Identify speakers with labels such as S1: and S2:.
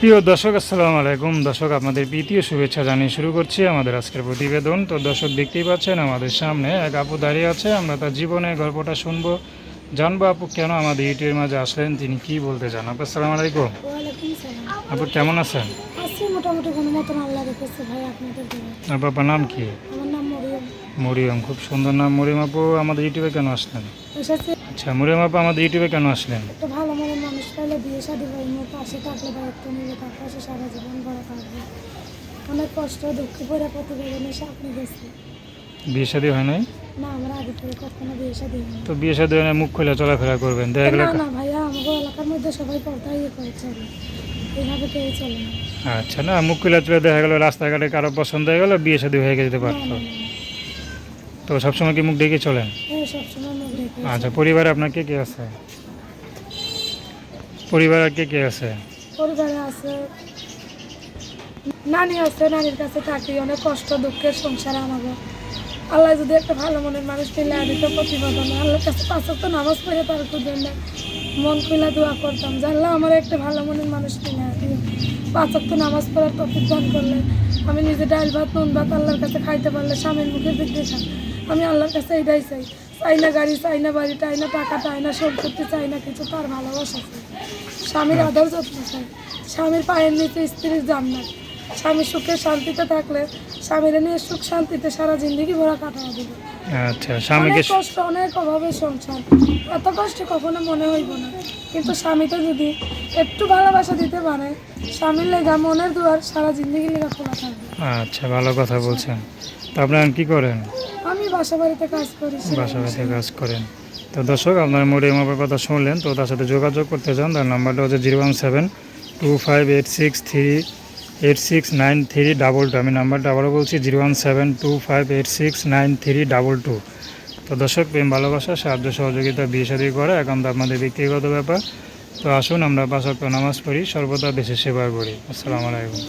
S1: প্রিয় দর্শক আসসালামু আলাইকুম। দর্শক আপনাদের প্রীতীয় শুভেচ্ছা জানিয়ে শুরু করছি আমাদের আজকের প্রতিবেদন। তো দর্শক দেখতেই পাচ্ছেন আমাদের সামনে এক আপু দাঁড়িয়ে আছে। আমরা তার জীবনের গল্পটা শুনব জানব আপু কেন আমাদের ইউটিউবের মাঝে আসলেন তিনি কি বলতে চান? আপু আসসালামু আলাইকুম। আপু কেমন আছেন? আপু আপনার নাম কি?
S2: মরিয়ম।
S1: খুব সুন্দর নাম। মরিয়ম আপু আমাদের ইউটিউবে কেন আসলেন? আচ্ছা মরিয়ম আপু আমাদের ইউটিউবে কেন আসলেন?
S2: ভালো মানুষ পাইলে বিয়ে শাদি মোর পাশে থাকলে দায়িত্ব নিলে তার পাশে সারা জীবন ভরা থাকবে। অনেক কষ্ট দুঃখ পরে প্রতিবেদন আপনি গেছে।
S1: বিয়ে শাদী হয় নাই?
S2: না আমরা আগে থেকে কখনো বিয়ে শাদি হয়নি
S1: তো বিয়ে শাদী হয় নাই মুখ খুলে চলাফেরা করবেন দেখা গেলে
S2: না না ভাইয়া আমাদের এলাকার মধ্যে সবাই পর্দা ইয়ে করে চলে। এইভাবে কেউ চলে না।
S1: আচ্ছা না মুখ খুলে চলে দেখা গেলো রাস্তাঘাটে কারও পছন্দ হয়ে গেলো বিয়ে শাদী হয়ে যেতে
S2: না
S1: পারতো।
S2: না না।
S1: তো সবসময় কি মুখ ডেকে চলেন?
S2: রেখে
S1: আচ্ছা পরিবারে আপনার কে কে আছে? পরিবারে কে কে আছে?
S2: পরিবারে আছে। নানি আছে, নানির কাছে থাকি, অনেক কষ্ট, দুঃখের সংসার আমাকে আল্লাহ যদি একটা ভালো মনের মানুষ পেলে দিত প্রতিবেদন আল্লাহর কাছে পাঁচ তো নামাজ পড়ে তার জন্য মন খুলে দোয়া করতাম জানলাম আমার একটা ভালো মনের মানুষ পেলে দিও পাঁচ তো নামাজ পড়ার তফিক দান করলে, আমি নিজে ডাল ভাত, নুন ভাত আল্লাহর কাছে খাইতে পারলে স্বামীর মুখে চাই আমি আল্লাহর কাছে এটাই চাই। চাই না গাড়ি চাই না বাড়ি চাই না টাকা চাই না সম্পত্তি চাই না কিছু তার ভালোবাসা চাই। স্বামীর আদর যত্ন চাই। স্বামীর পায়ের নিচে স্ত্রীর জান্নাত স্বামী সুখে শান্তিতে থাকলে স্বামীর নিয়ে সুখ শান্তিতে সারা জিন্দগি ভরা কাটানো দিবে।
S1: আচ্ছা স্বামীকে
S2: কষ্ট অনেক অভাবে সংসার। এত কষ্ট কখনো মনে হইব না। কিন্তু স্বামীতে যদি একটু ভালোবাসা দিতে পারে স্বামীর লেগা মনের দুয়ার সারা জিন্দগি লেগা খোলা থাকবে।
S1: আচ্ছা ভালো কথা বলছেন। তো আপনারা কি করেন?
S2: আমি বাসা বাড়িতে কাজ করি
S1: বাসা বাসা কাজ করেন। তো দর্শক আপনার মরিয়ম আপার কথা শুনলেন তো তার সাথে যোগাযোগ করতে চান তার নাম্বারটা হচ্ছে zero one seven two five eight six three eight six nine three double two. আমি নাম্বারটা আবারও বলছি zero one seven two five eight six nine three double two. তো দর্শক প্রেম ভালোবাসা সাহায্য সহযোগিতা বিয়ে শাদী করা এখন তো আপনাদের ব্যক্তিগত ব্যাপার। তো আসুন আমরা পাঁচ নামাজ পড়ি সর্বদা দেশের সেবা করি। আসসালামু আলাইকুম।